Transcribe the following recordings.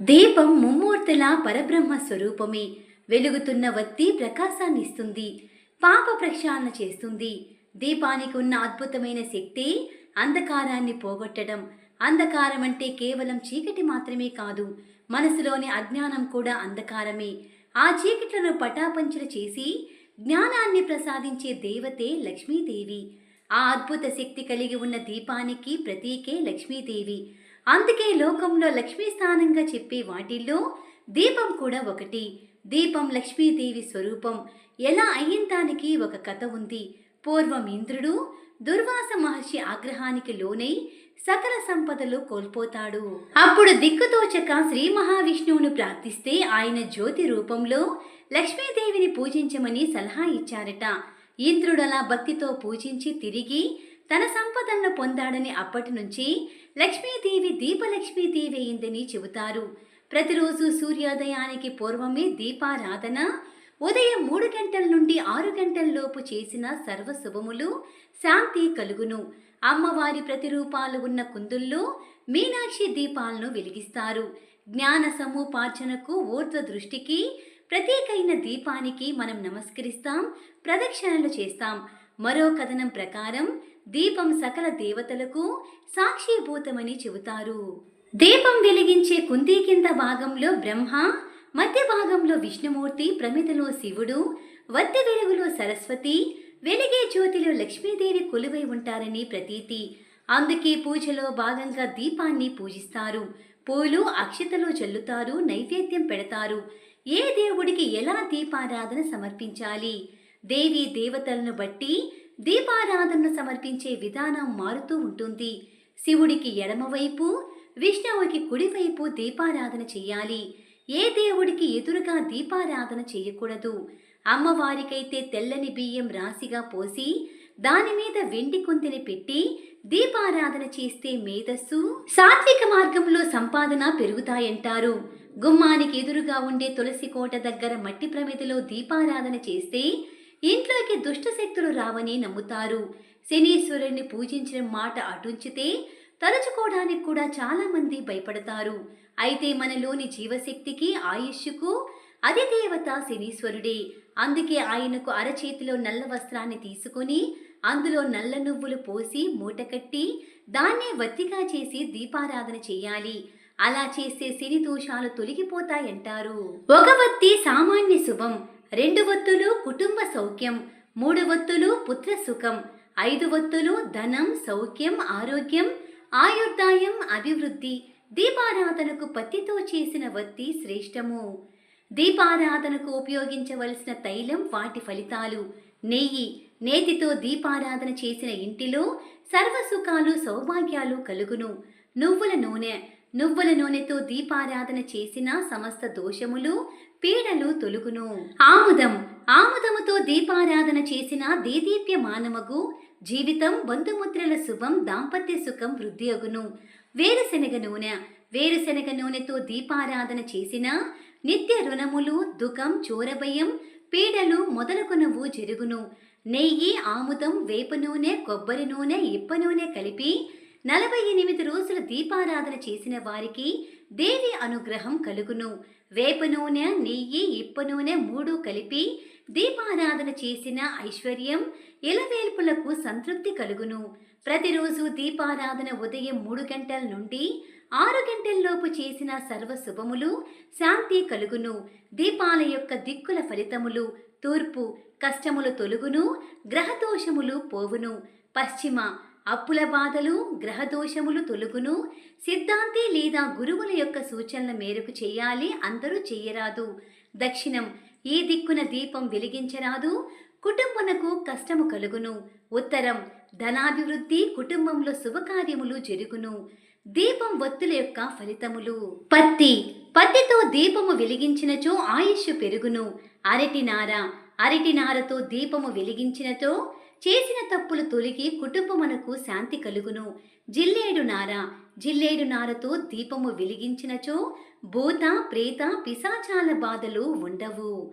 దీపం ముమ్మూర్తుల పరబ్రహ్మ స్వరూపమే. వెలుగుతున్న వత్తి ప్రకాశాన్నిస్తుంది. పాప ప్రక్షాళన చేస్తుంది. దీపానికి ఉన్న అద్భుతమైన శక్తి అంధకారాన్ని పోగొట్టడం. అంధకారం అంటే కేవలం చీకటి మాత్రమే కాదు మనసులోని అజ్ఞానం కూడా అంధకారమే. ఆ చీకట్లను పటాపంచలు చేసి జ్ఞానాన్ని ప్రసాదించే దేవతే లక్ష్మీదేవి. ఆ అద్భుత శక్తి కలిగి ఉన్న దీపానికి ప్రతీకే లక్ష్మీదేవి. అందుకే లోకంలో లక్ష్మీ స్థానంగా చెప్పే వాటిల్లో దీపం కూడా ఒకటి. దీపం లక్ష్మీదేవి స్వరూపం. ఎలా అయ్యిందానికి ఒక కథ ఉంది. పూర్వం ఇంద్రుడు దుర్వాస మహర్షి ఆగ్రహానికి లోనై సకల సంపదలు కోల్పోతాడు. అప్పుడు దిక్కుతోచక శ్రీ మహావిష్ణువును ప్రార్థిస్తే ఆయన జ్యోతి రూపంలో లక్ష్మీదేవిని పూజించమని సలహా ఇచ్చారట. ఇంద్రుడలా భక్తితో పూజించి తిరిగి తన సంపదలను పొందాడని అప్పటి నుంచి లక్ష్మీదేవి దీపలక్ష్మీదేవి అయిందని చెబుతారు. ప్రతిరోజు సూర్యోదయానికి పూర్వమే దీపారాధన ఉదయం మూడు గంటల నుండి ఆరు గంటలలోపు చేసిన సర్వ శుభములు శాంతి కలుగును. అమ్మవారి ప్రతిరూపాలు ఉన్న కుందుల్లో మీనాక్షి దీపాలను వెలిగిస్తారు. జ్ఞాన సముపార్జనకు ఊర్ధ్వ దృష్టికి ప్రత్యేకైన దీపానికి మనం నమస్కరిస్తాం ప్రదక్షిణలు చేస్తాం. మరో కథనం ప్రకారం దీపం సకల దేవతలకు సాక్షిభూతమని చెబుతారు. దీపం వెలిగించే కుంది కింద భాగంలో బ్రహ్మ మధ్య భాగంలో విష్ణుమూర్తి ప్రమిదలో శివుడు వత్తి వెలుగులో సరస్వతి వెలిగే జ్యోతిలో లక్ష్మీదేవి కొలువై ఉంటారని ప్రతీతి. అందుకే పూజలో భాగంగా దీపాన్ని పూజిస్తారు. పూలు అక్షతలు చల్లుతారు నైవేద్యం పెడతారు. ఏ దేవుడికి ఎలా దీపారాధన సమర్పించాలి? దేవి దేవతలను బట్టి దీపారాధనను సమర్పించే విధానం మారుతూ ఉంటుంది. శివుడికి ఎడమవైపు విష్ణువుకి కుడివైపు దీపారాధన చేయాలి. ఏ దేవుడికి ఎదురుగా దీపారాధన చేయకూడదు. అమ్మవారికైతే తెల్లని బియ్యం రాశిగా పోసి దాని మీద వెండి కొంతిని పెట్టి దీపారాధన చేస్తే మేధస్సు సాత్విక మార్గంలో సంపాదన పెరుగుతాయంటారు. గుమ్మానికి ఎదురుగా ఉండే తులసి కోట దగ్గర మట్టి ప్రమిదిలో దీపారాధన చేస్తే ఇంట్లోకి దుష్ట శక్తులు రావని నమ్ముతారు. శనీశ్వరుణ్ణి పూజించిన మాట అటుంచితే తలుచుకోవడానికి కూడా చాలామంది భయపడతారు. అయితే మనలోని జీవశక్తికి ఆయుష్కు అధిదేవత శనీశ్వరుడే. అందుకే ఆయనకు అరచేతిలో నల్ల వస్త్రాన్ని తీసుకొని అందులో నల్ల నువ్వులు పోసి మూటకట్టి దాన్నే వత్తిగా చేసి దీపారాధన చేయాలి. అలా చేస్తే శని దోషాలు తొలగిపోతాయంటారు. ఒక వత్తి సామాన్య శుభం. రెండు వత్తులు కుటుంబ సౌఖ్యం మూడు వత్తులు పుత్ర సుఖం ఐదు వత్తులు ధనం సౌఖ్యం ఆరోగ్యం ఆయుర్దాయం అభివృద్ధి దీపారాధనకు పత్తితో చేసిన వత్తి శ్రేష్టము. దీపారాధనకు ఉపయోగించవలసిన తైలం వాటి ఫలితాలు నెయ్యి నేతితో దీపారాధన చేసిన ఇంటిలో సర్వసుఖాలు సౌభాగ్యాలు కలుగును. నువ్వుల నూనె నువ్వుల నూనెతో దీపారాధన చేసిన సమస్త దోషములు పీడలు తొలుగును. ఆముదం. ఆముదముతో దీపారాధన చేసిన దేదీప్యమానమగు జీవితం బంధుముద్రల శుభం దాంపత్య సుఖం వృద్ధి అగును వేరుశనగ నూనె. వేరుశనగ నూనెతో దీపారాధన చేసిన నిత్య రుణములు దుఃఖం చోరభయం పీడలు మొదలగునవు జరుగును. నెయ్యి ఆముదం వేప నూనె కొబ్బరి నూనె ఇప్ప నూనె కలిపి నలభై ఎనిమిది రోజులు దీపారాధన చేసిన వారికి దేవి అనుగ్రహం కలుగును. వేప నూనె నెయ్యి ఇప్ప నూనె మూడు కలిపి దీపారాధన చేసిన ఐశ్వర్యం ఇలవేల్పులకు సంతృప్తి కలుగును. ప్రతిరోజు దీపారాధన ఉదయం మూడు గంటల నుండి ఆరు గంటల్లోపు చేసిన సర్వ శుభములు శాంతి కలుగును. దీపాల యొక్క దిక్కుల ఫలితములు తూర్పు కష్టములు తొలుగును గ్రహదోషములు పోవును. పశ్చిమ అప్పుల బాధలు గ్రహదోషములు తొలుగును. సిద్ధాంతి లేదా గురువుల యొక్క సూచనల మేరకు చేయాలి అందరూ చెయ్యరాదు దక్షిణం ఈ దిక్కున దీపం వెలిగించరాదు. కుటుంబనకు కష్టము కలుగును. ఉత్తరం ధనాభివృద్ధి కుటుంబంలో శుభకార్యములు జరుగును. దీపం వత్తుల యొక్క ఫలితములు. పత్తి పత్తితో దీపము వెలిగించినచో ఆయుష్ పెరుగును. అరటి నార అరటి నారతో దీపము వెలిగించినచో చేసిన తప్పులు తొలిగి కుటుంబమునకు శాంతి కలుగును. జిల్లేడు నార జిల్లేడు నారతో దీపము వెలిగించినచో భూత ప్రేత పిశాచాల బాధలు ఉండవు.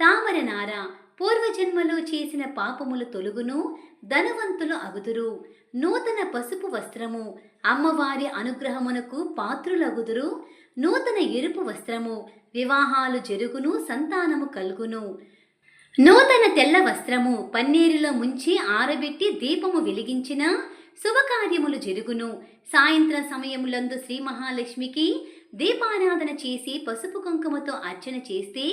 తామర నార పూర్వజన్మలో చేసిన పాపములు తొలుగును ధనవంతులు అగుదురు. నూతన పసుపు వస్త్రము అమ్మవారి అనుగ్రహమునకు పాత్రులగుదురు. నూతన ఎరుపు వస్త్రము వివాహాలు జరుగును సంతానము కలుగును. నూతన తెల్ల వస్త్రము పన్నీరులో ముంచి ఆరబెట్టి దీపము వెలిగించిన శుభకార్యములు జరుగును. సాయంత్రం సమయములందు శ్రీ మహాలక్ష్మికి దీపారాధన చేసి పసుపు కుంకుమతో అర్చన చేస్తే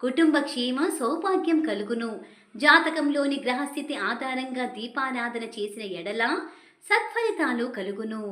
కుటుంబ క్షేమ సౌభాగ్యం కలుగును. జాతకంలోని గ్రహస్థితి ఆధారంగా దీపారాధన చేసిన ఎడల సత్ఫలితాలు కలుగును.